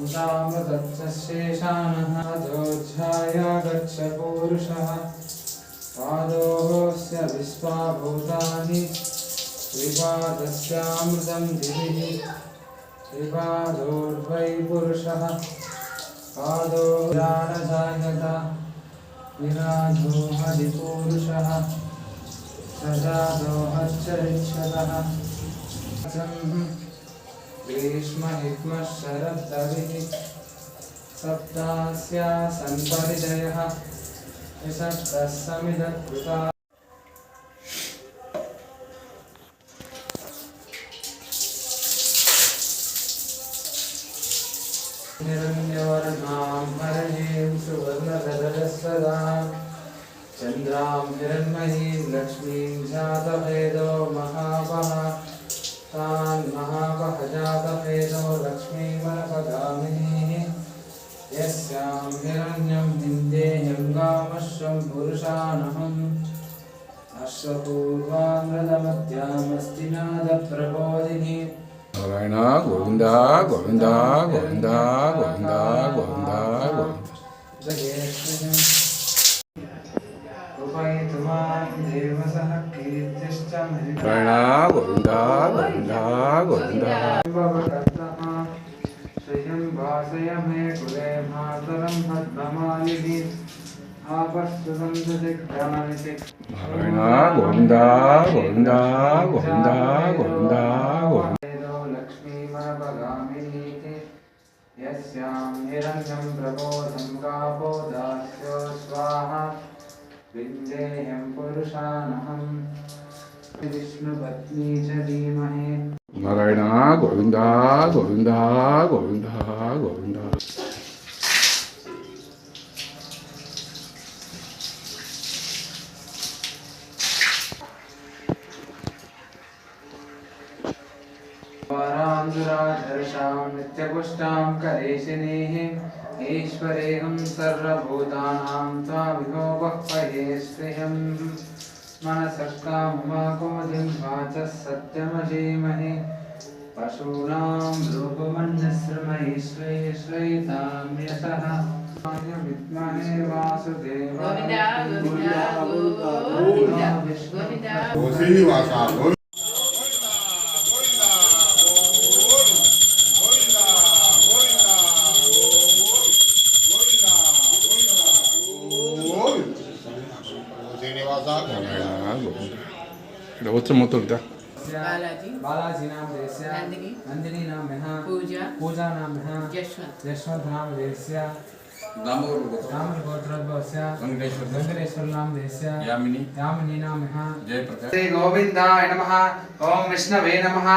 उदामदत्तशेषानः दोध्याय गच्छ पूरुषः पादोऽस्य विश्वाभूतानि त्रिपादस्यामृतं दिवि त्रिपादोर्वै पुरुषः पादो जानजायत विराजो हरिपूरुषः सजातो हच्चरिक्षतः ग्रीष्महिग्मः शरद्दविः सप्तास्या हिरण्मयीं लक्ष्मीं जातभेदो महावः जातभेदो लक्ष्मीमनपगामिनीः यस्यां हिरण्यं विन्देयं गामश्वं पुरुषानहम् अश्वपूर्वामृतमध्यामस्ति नादप्रबोधिनी నారాయణ గోవింద గోవింద గోవింద గోవింద గోవింద గోవింద देवसः कीर्तिश्च నారాయణ గోవింద గోవింద గోవింద भासय मे कुले भासरं पद्ममालिनी नारायणा गोविन्दा गोविन्दा गोविन्दा गोविन्दा गोविन्दो लक्ष्मीमनपगामिनीति यस्यां निरञ्जं प्रबोधं कापो दास्यो स्वाहा विन्देयं पुरुषानहं विष्णुपत्नी च धीमहे नारायण गोविंदा गोविंदा गोविंदा गोविंदा नित्यपुष्टां सर्वभूतानां त्वाविभो वह्पये स्पृहम् मनसक्तामुमाकोधिं वाचः सत्यमधीमहि पशूनां लोकमन्यश्रमैश्वैश्वैतां यशः विद्महे वासुदेवाय ఇక్కడ వచ్చి మొత్తం ఇదా బాలాజీ बालाजी नाम देस्य నందిని नंदिनी नाम यहाँ పూజ पूजा नाम यहाँ యశ్వంత్ यशवंत नाम देस्य वेंकटेश्वर नाम देस्य यामिनी यामिनी नाम यहाँ जयप्रकाश श्री गोविंदाय नमः ओम विष्णवे नमः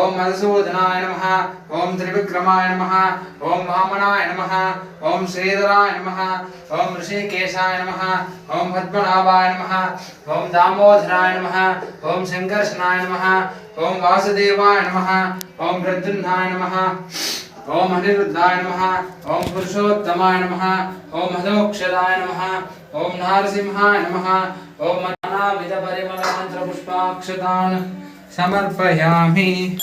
ओम मधुसूदनाय नमः ओम त्रिविक्रमाय नमः ओम वामनाय नमः ओम श्रीधराय नमः ओम ऋषिकेशाय नमः ओम पद्मनाभाय नमः ओम दामोदराय नमः ओम शंकर्षणाय नमः ओम वासुदेवाय नमः ओम प्रद्युम्नाय नमः ओम अनिरुद्धाय नमः, ओम पुरुषोत्तमाय नमः, ओम हलोक्षदाय नमः, ओम नारसिंहाय नमः, ओम नानाविध परिमल मंत्र पुष्पाक्षतान् समर्पयामि।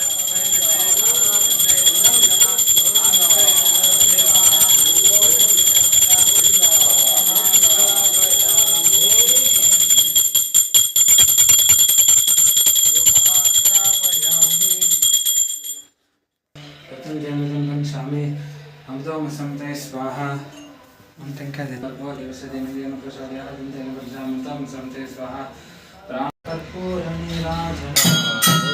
मंत्रं क्या